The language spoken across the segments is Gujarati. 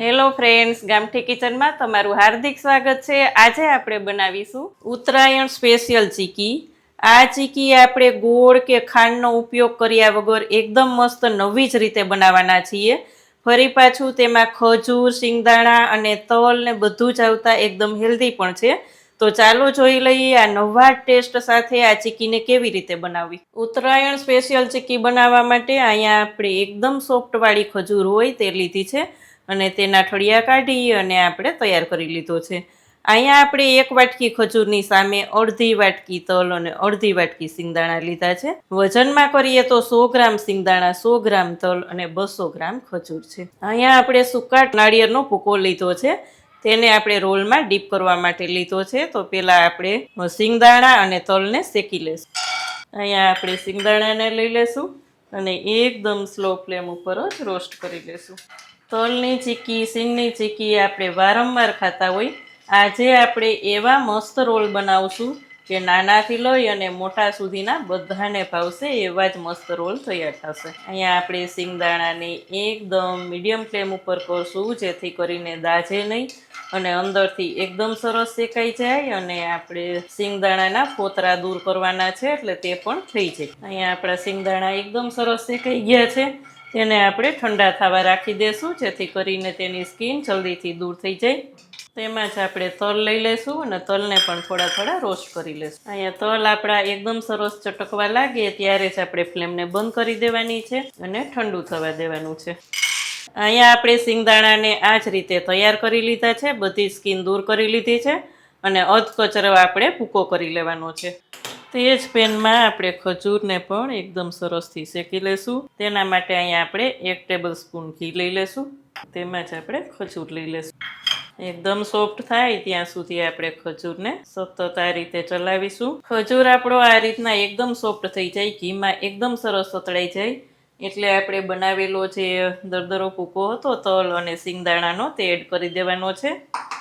હેલો ફ્રેન્ડ્સ, ગામઠી કિચનમાં તમારું હાર્દિક સ્વાગત છે. આજે આપણે બનાવીશું ઉત્તરાયણ સ્પેશિયલ ચીકી. આ ચીકી આપણે ગોળ કે ખાંડનો ઉપયોગ કર્યા વગર એકદમ મસ્ત નવી જ રીતે બનાવવાના છીએ. ફરી પાછું તેમાં ખજૂર, શિંગદાણા અને તલ ને બધું જ આવતા એકદમ હેલ્ધી પણ છે. તો ચાલો જોઈ લઈએ આ નવા ટેસ્ટ સાથે આ ચીકીને કેવી રીતે બનાવવી. ઉત્તરાયણ સ્પેશિયલ ચીકી બનાવવા માટે અહીંયા આપણે એકદમ સોફ્ટવાળી ખજૂર હોય તે લીધી છે. અને તેના ઠળિયા કાઢી અને આપણે તૈયાર કરી લીધો છે. અહીંયા આપણે એક વાટકી ખજૂરની સામે અડધી વાટકી તલ અને અડધી વાટકી સિંગદાણા લીધા છે. વજનમાં કરીએ તો સો ગ્રામ સિંગદાણા, સો ગ્રામ તલ અને બસો ગ્રામ ખજૂર છે. અહીંયા આપણે સૂકા નાળિયેરનો ભૂકો લીધો છે. તેને આપણે રોલમાં ડીપ કરવા માટે લીધો છે. તો પહેલાં આપણે સિંગદાણા અને તલને શેકી લેશું. અહીંયા આપણે સિંગદાણાને લઈ લેશું અને એકદમ સ્લો ફ્લેમ ઉપર જ રોસ્ટ કરી લેશું. તલની ચીકી, સિંગની ચીકી આપણે વારંવાર ખાતા હોય. આજે આપણે એવા મસ્ત રોલ બનાવશું કે નાનાથી લઈ અને મોટા સુધીના બધાને ભાવશે એવા જ મસ્ત રોલ તૈયાર થશે. અહીંયા આપણે સિંગદાણાને એકદમ મીડિયમ ફ્લેમ ઉપર કરશું, જેથી કરીને દાજે નહીં અને અંદરથી એકદમ સરસ શેકાઈ જાય અને આપણે સિંગદાણાના ફોતરા દૂર કરવાના છે એટલે તે પણ થઈ જાય. અહીંયા આપણા સિંગદાણા એકદમ સરસ શેકાઈ ગયા છે. તેને આપણે ઠંડા થવા રાખી દેશું, જેથી કરીને તેની સ્કીન જલ્દીથી દૂર થઈ જાય. તેમાં જ આપણે તલ લઈ લેશું અને તલને પણ થોડા થોડા રોસ્ટ કરી લેશું અહીંયા તલ આપણા એકદમ સરસ ચટકવા લાગે, ત્યારે જ આપણે ફ્લેમને બંધ કરી દેવાની છે અને ઠંડુ થવા દેવાનું છે. અહીંયા આપણે સિંગદાણાને આ જ રીતે તૈયાર કરી લીધા છે, બધી સ્કીન દૂર કરી લીધી છે અને અધકચરો આપણે ભૂકો કરી લેવાનો છે. તે જ પેનમાં આપણે ખજૂરને પણ એકદમ સરસથી શેકી લેશું. તેના માટે અહીંયા આપણે એક ટેબલ સ્પૂન ઘી લઈ લેશું. તેમાં જ આપણે ખજૂર લઈ લેશું. એકદમ સોફ્ટ થાય ત્યાં સુધી આપણે ખજૂરને સતત આ રીતે ચલાવીશું. ખજૂર આપણો આ રીતના એકદમ સોફ્ટ થઈ જાય, ઘીમાં એકદમ સરસ સતળાઈ જાય. એટલે આપણે બનાવેલો જે દરદરો ભૂકો હતો, તલ અને સિંગદાણાનો તે એડ કરી દેવાનો છે.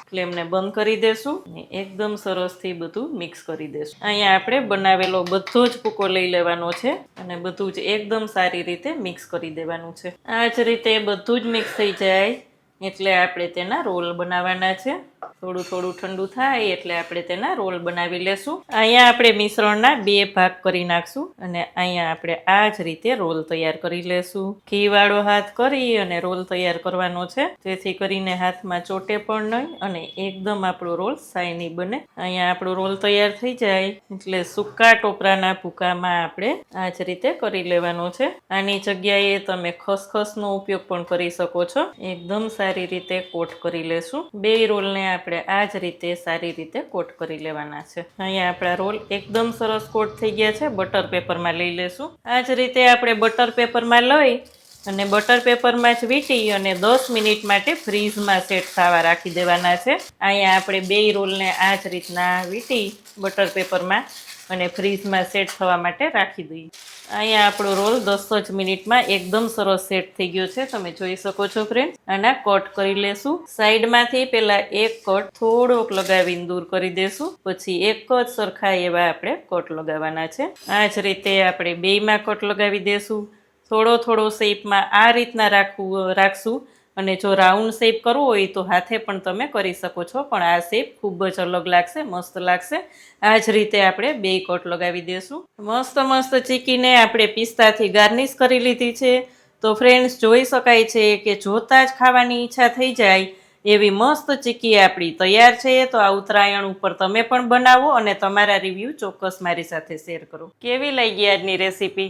ફ્લેમને બંધ કરી દેશું અને એકદમ સરસથી બધું મિક્સ કરી દેશું. અહીંયા આપણે બનાવેલો બધો જ ભૂકો લઈ લેવાનો છે અને બધું જ એકદમ સારી રીતે મિક્સ કરી દેવાનું છે. આ જ રીતે બધું જ મિક્સ થઈ જાય એટલે આપણે તેના રોલ બનાવવાના છે. થોડું થોડું ઠંડુ થાય એટલે આપણે તેના રોલ બનાવી લેશું. અહીંયા આપણે મિશ્રણના બે ભાગ કરી નાખશું અને અહીંયા આપણે આ જ રીતે રોલ તૈયાર કરી લેશું. ઘીવાળો હાથ કરી અને રોલ તૈયાર કરવાનો છે. જેથી કરીને હાથમાં ચોટે પણ નહીં અને એકદમ આપણો રોલ શાઇની બને. અહીંયા આપણો રોલ તૈયાર થઈ જાય એટલે સૂકા ટોપરાના ભૂકામાં આપણે આ જ રીતે કરી લેવાનો છે. આની જગ્યાએ તમે ખસખસનો ઉપયોગ પણ કરી શકો છો. એકદમ સારી રીતે કોટ કરી લેશું. બે રોલને આપણે આ જ રીતે સારી રીતે કોટ કરી લેવાના છે. અહીંયા આપણા રોલ એકદમ સરસ કોટ થઈ ગયા છે. બટર પેપરમાં લઈ લેશું. આ જ રીતે આપણે બટર પેપરમાં લઈ અને બટર પેપરમાં જ વીંટી અને દસ મિનિટ માટે ફ્રીઝમાં સેટ થવા રાખી દેવાના છે. અહીંયા આપણે બે રોલને આ જ રીતના વીંટી બટર પેપરમાં અને ફ્રીજમાં સેટ થવા માટે રાખી દઈએ. અહીંયા આપણો રોલ દસ જ મિનિટમાં એકદમ સરસ સેટ થઈ ગયો છે. તમે જોઈ શકો છો ફ્રેન્ડ આના કટ કરી લેશું. સાઈડમાંથી પહેલા એક કટ થોડોક લગાવીને દૂર કરી દેશું. પછી એક જ સરખા એવા આપણે કટ લગાવવાના છે. આ જ રીતે આપણે બેયમાં કટ લગાવી દેશું. થોડો થોડો શેપમાં આ રીતના રાખવું, રાખશું. અને જો રાઉન્ડ શેપ કરવો હોય તો હાથે પણ તમે કરી શકો છો, પણ આ શેપ ખૂબ જ અલગ લાગશે, મસ્ત લાગશે. આ જ રીતે આપણે બે કોટ લગાવી દઈશું મસ્ત મસ્ત ચીકીને આપણે પિસ્તાથી ગાર્નિશ કરી લીધી છે. તો ફ્રેન્ડ્સ, જોઈ શકાય છે કે જોતાં જ ખાવાની ઈચ્છા થઈ જાય એવી મસ્ત ચીકી આપણી તૈયાર છે. તો આ ઉત્તરાયણ ઉપર તમે પણ બનાવો અને તમારા રિવ્યૂ ચોક્કસ મારી સાથે શેર કરો. કેવી લાગી આજની રેસીપી?